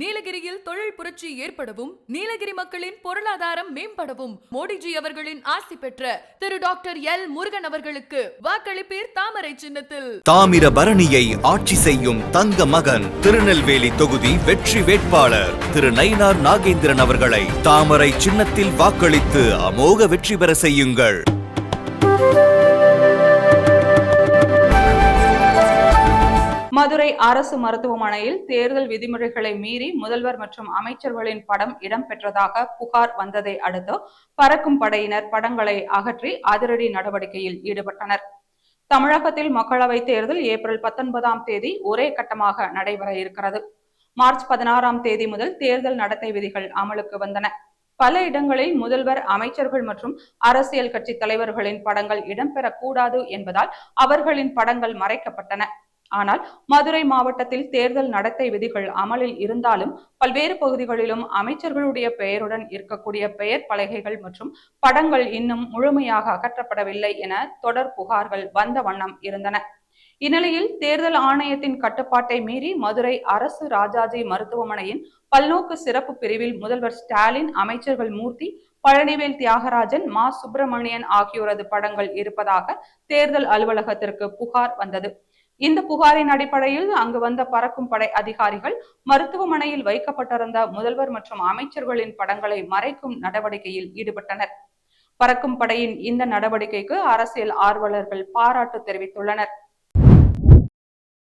நீலகிரியில் தொழில் புரட்சி ஏற்படவும் நீலகிரி மக்களின் பொருளாதாரம் மேம்படவும் மோடிஜி அவர்களின் ஆசி பெற்ற திரு டாக்டர் எல் முருகன் அவர்களுக்கு வாக்களிப்பீர் தாமரை சின்னத்தில். தாமிர பரணியை ஆட்சி செய்யும் தங்க மகன் திருநெல்வேலி தொகுதி வெற்றி வேட்பாளர் திரு நயினார் நாகேந்திரன் அவர்களை தாமரை சின்னத்தில் வாக்களித்து அமோக வெற்றி பெற செய்யுங்கள். மதுரை அரசு மருத்துவமனையில் தேர்தல் விதிமுறைகளை மீறி முதல்வர் மற்றும் அமைச்சர்களின் படம் இடம்பெற்றதாக புகார் வந்ததை அடுத்து பறக்கும் படையினர் படங்களை அகற்றி அதிரடி நடவடிக்கையில் ஈடுபட்டனர். தமிழகத்தில் மக்களவைத் தேர்தல் ஏப்ரல் பத்தொன்பதாம் தேதி ஒரே கட்டமாக நடைபெற இருக்கிறது. மார்ச் பதினாறாம் தேதி முதல் தேர்தல் நடத்தை விதிகள் அமலுக்கு வந்தன. பல இடங்களில் முதல்வர் அமைச்சர்கள் மற்றும் அரசியல் கட்சி தலைவர்களின் படங்கள் இடம்பெறக்கூடாது என்பதால் அவர்களின் படங்கள் மறைக்கப்பட்டன. ஆனால் மதுரை மாவட்டத்தில் தேர்தல் நடத்தை விதிகள் அமலில் இருந்தாலும் பல்வேறு பகுதிகளிலும் அமைச்சர்களுடைய பெயருடன் இருக்கக்கூடிய பெயர் பலகைகள் மற்றும் படங்கள் இன்னும் முழுமையாக அகற்றப்படவில்லை என தொடர் புகார்கள் வந்த வண்ணம் இருந்தன. இந்நிலையில் தேர்தல் ஆணையத்தின் கட்டுப்பாட்டை மீறி மதுரை அரசு ராஜாஜி மருத்துவமனையின் பல்நோக்கு சிறப்பு பிரிவில் முதல்வர் ஸ்டாலின் அமைச்சர்கள் மூர்த்தி பழனிவேல் தியாகராஜன் மா சுப்பிரமணியன் ஆகியோரது படங்கள் இருப்பதாக தேர்தல் அலுவலகத்திற்கு புகார் வந்தது. இந்த புகாரின் அடிப்படையில் அங்கு வந்த பறக்கும் படை அதிகாரிகள் மருத்துவமனையில் வைக்கப்பட்டிருந்த முதல்வர் மற்றும் அமைச்சர்களின் படங்களை மறைக்கும் நடவடிக்கையில் ஈடுபட்டனர். பறக்கும் படையின் இந்த நடவடிக்கைக்கு அரசியல் ஆர்வலர்கள் பாராட்டு தெரிவித்துள்ளனர்.